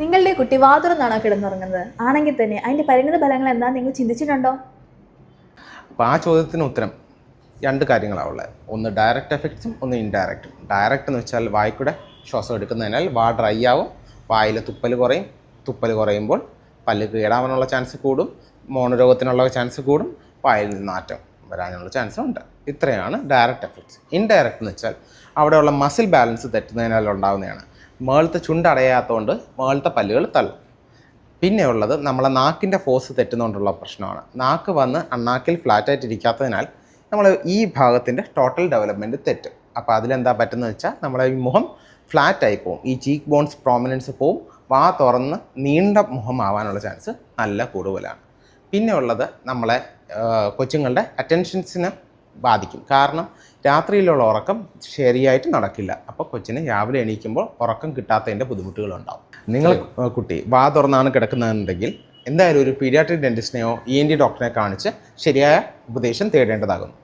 നിങ്ങളുടെ കുട്ടി വാതുറന്നാണോ കിടന്നുറങ്ങുന്നത്. ആണെങ്കിൽ തന്നെ അതിന്റെ പരിണിത ഫലങ്ങൾ എന്താ? നിങ്ങൾ ചിന്തിച്ചിട്ടുണ്ടോ? അപ്പോൾ ആ ചോദ്യത്തിന് ഉത്തരം രണ്ട് കാര്യങ്ങളാണ് ഉള്ളത് ഒന്ന് ഡയറക്റ്റ് എഫക്ട്സും ഒന്ന് ഇൻഡയറക്റ്റും ഡയറക്റ്റ് എന്ന് വെച്ചാൽ വായിക്കൂടെ? ശ്വാസം എടുക്കുന്നതിനാൽ വാ ഡ്രൈ ആവും. വായിൽ തുപ്പൽ കുറയും. തുപ്പൽ കുറയുമ്പോൾ പല്ല് കേടാവാനുള്ള ചാൻസ് കൂടും. മോണരോഗത്തിനുള്ള ചാൻസ് കൂടും. വായിൽ നിന്ന് വരാനുള്ള ചാൻസ് ഉണ്ട്. ഇത്രയാണ് ഡയറക്റ്റ് എഫക്ട്സ് ഇൻഡയറക്റ്റ് എന്ന് വെച്ചാൽ അവിടെയുള്ള മസിൽ ബാലൻസ് തെറ്റുന്നതിനാൽ ഉണ്ടാകുന്നതാണ് മേളത്തെ ചുണ്ടടയാത്തതുകൊണ്ട് മേളത്തെ പല്ലുകൾ തള്ളും. പിന്നെ ഉള്ളത് നമ്മളെ നാക്കിന്റെ ഫോഴ്സ് തെറ്റുന്നതുകൊണ്ടുള്ള പ്രശ്നമാണ്. നാക്ക് വന്ന് അണ്ണാക്കിൽ ഫ്ലാറ്റായിട്ട് ഇരിക്കാത്തതിനാൽ നമ്മൾ ഈ ഭാഗത്തിന്റെ ടോട്ടൽ ഡെവലപ്മെന്റ് തെറ്റും. അപ്പോൾ അതിലെന്താ പറ്റുന്നത് വെച്ചാൽ നമ്മളെ ഈ മുഖം ഫ്ലാറ്റായി പോവും. ഈ ചീക്ക് ബോൺസ് പ്രോമിനൻസ് പോവും. വാ തുറന്ന് നീണ്ട മുഖമാവാനുള്ള ചാൻസ് നല്ല കൂടുതലാണ്. പിന്നെ ഉള്ളത് നമ്മളെ കൊച്ചുങ്ങളുടെ അറ്റൻഷൻസിനെ ബാധിക്കും. കാരണം രാത്രിയിലുള്ള ഉറക്കം ശരിയായിട്ട് നടക്കില്ല. അപ്പോൾ കൊച്ചിന് രാവിലെ എണീക്കുമ്പോൾ ഉറക്കം കിട്ടാത്തതിന്റെ ബുദ്ധിമുട്ടുകളുണ്ടാവും. നിങ്ങൾ കുട്ടി വാ തുറന്നാണ് കിടക്കുന്നതെന്നുണ്ടെങ്കിൽ എന്തായാലും ഒരു പീഡിയാട്രിക് ഡെന്റിസ്റ്റിനെയോ ഇ എൻ ഡി ഡോക്ടറെ കാണിച്ച് ശരിയായ ഉപദേശം തേടേണ്ടതാകുന്നു.